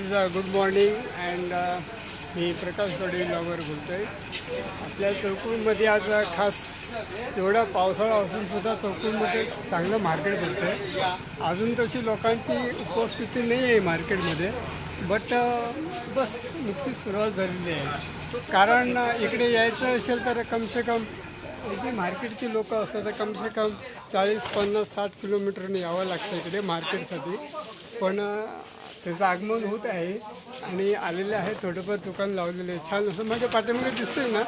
Good morning and मी Prakash Patil blogger बोलतो आहे आपल्या चौकूनमध्ये आज खास एवढा पावसाळा असून सुद्धा चांगलं मार्केट भरतं आहे अजून तशी लोकांची उपस्थिती नाही आहे मार्केटमध्ये बट uh, बस नुकतीच सुरुवात झालेली आहे. कारण uh, इकडे यायचं असेल तर कमसे कम जी मार्केटची लोक असतात तर कमसे कम चाळीस पन्नास साठ किलोमीटरने यावं लागतं इकडे मार्केटसाठी. पण uh, त्याचं आगमन होत आहे आणि आलेले आहे थोडंफार दुकान लावलेले आहे. छान असं माझ्या पाठीमागे दिसतंय ना.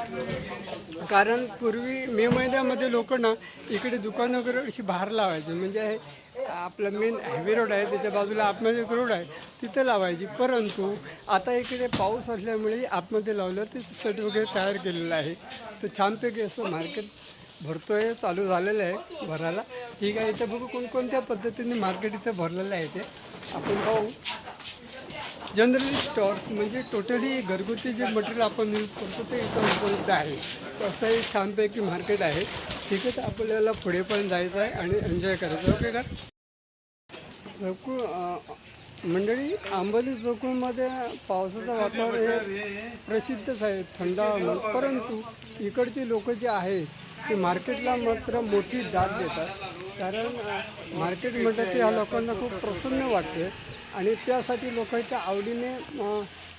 कारण पूर्वी मे महिन्यामध्ये लोक ना इकडे दुकानं वगैरे अशी बाहेर लावायची. म्हणजे हे आपलं मेन हायवे रोड आहे त्याच्या बाजूला आतमध्ये एक रोड आहे तिथं लावायची. परंतु आता इकडे पाऊस असल्यामुळे आतमध्ये लावलं ते सेट वगैरे तयार केलेलं आहे. तर छानपैकी असं मार्केट भरतो आहे चालू झालेलं आहे भरायला. ठीक आहे इथं बघू कोणकोणत्या पद्धतीने मार्केट इथं भरलेलं आहे ते. आपण पाहू. जनरली स्टॉर्स म्हणजे टोटली घरगुती जे मटेरियल आपण यूज करतो ते इथं उपलब्ध आहे. असं एक छानपैकी मार्केट आहे. ठीक आहे तर आपल्याला पुढे पण जायचं आहे आणि एन्जॉय करायचं ओके का? मंडळी आंबोली चौकूळमध्ये पावसाचं वातावरण हे प्रसिद्धच आहे थंड परंतु इकडची लोक जे आहे ते मार्केटला मात्र मोठी दाद देतात. कारण मार्केट म्हटलं की ह्या लोकांना खूप प्रसन्न वाटते. आणि त्यासाठी लोक त्या आवडीने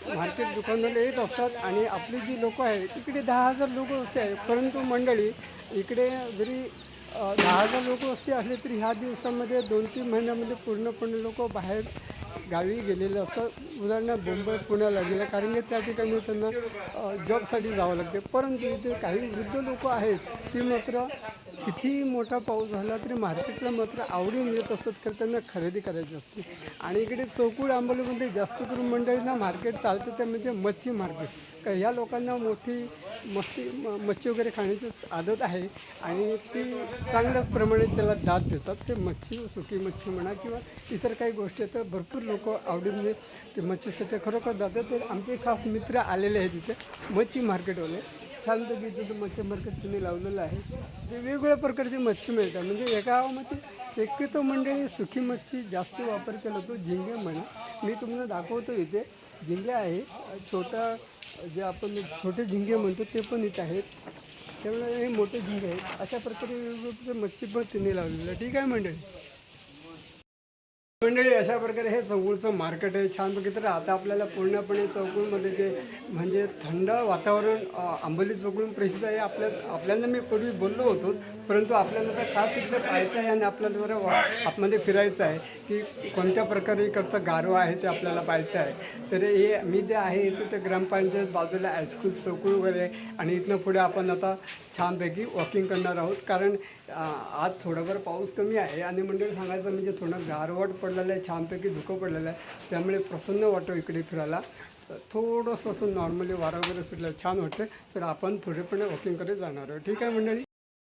मार्केट दुकानाला येत असतात आणि आपली जी लोक आहे तिकडे दहा हजार लोक असते आहेत. परंतु मंडळी इकडे जरी दहा हजार लोक वस्ती असले तरी ह्या दिवसामध्ये दोन तीन महिन्यामध्ये पूर्णपणे लोक बाहेर गावी गेलेलं असतं. उदाहरणार्थ मुंबई पुण्याला गेलं. कारण की त्या ठिकाणी त्यांना जॉबसाठी जावं लागते. परंतु इथे काही वृद्ध लोक आहेत ती मात्र कितीही मोठा पाऊस झाला तरी मार्केटला मात्र आवडीने येत असतात तर त्यांना खरेदी करायची असते. आणि इकडे चौकूड आंबोलीमध्ये जास्त करून मंडळींना मार्केट चालतं ते म्हणजे मच्छी मार्केट. का ह्या लोकांना मोठी मस्ती म- मच्छी वगैरे खाण्याची आदत आहे आणि ती चांगल्या प्रमाणे त्याला दाद देतात. ते मच्छी सुकी मच्छी म्हणा किंवा इतर काही गोष्टी आहेत तर भरपूर लोक आवडीने ते मच्छीसाठी खरोखर जातात. तर आमचे खास मित्र आलेले आहेत तिथे मच्छी मार्केटवाले. छानपैकी तिथं मच्छी मार्केट तुम्ही लावलेलं आहे. ते वेगवेगळ्या प्रकारची मच्छी मिळतात. म्हणजे एका गावामध्ये शक्यतो मंडळी सुकी मच्छी जास्त वापर केला जातो झिंगे म्हणा. मी तुम्हाला दाखवतो इथे. झिंगे आहे छोटा जे आपण छोटे झिंगे म्हणतो ते पण इथं आहेत. त्यामुळे हे मोठे झिंगे आहेत. अशा प्रकारे वेगवेगळे मच्छी पण तिने लावलेलं. ठीक आहे मंडळी? मंडळी अशा प्रकारे हे चौगुळचं मार्केट आहे. छानपैकी तर आता आपल्याला पूर्णपणे चौगुळमध्ये जे म्हणजे थंड वातावरण आंबोली चौगुळ प्रसिद्ध आहे. आपल्या आपल्याला मी पूर्वी बोललो होतो परंतु आपल्याला तर खास इकडे पाहायचं आहे आणि आपल्याला जरा वा आतमध्ये फिरायचं आहे. की कोणत्या प्रकारे इकडचं गारवा आहे ते आपल्याला पाहायचं आहे. तर हे मी जे आहे इथे ते ग्रामपंचायत बाजूला हायस्कूल चौकूळ वगैरे आहे आणि इथनं पुढे आपण आता छानपैकी वॉकिंग करणार आहोत. कारण आज थोडाफार पाऊस कमी आहे आणि मंडळी सांगायचं म्हणजे थोडं गारवाट पडलेलं आहे छानपैकी धुकं पडलेलं आहे. त्यामुळे प्रसन्न वाटतो इकडे फिरायला. थोडंसं असं नॉर्मली वारा वगैरे सुटलं छान वाटतं तर आपण पुढे पुढे वॉकिंग करत जाणार आहोत. ठीक आहे मंडळी?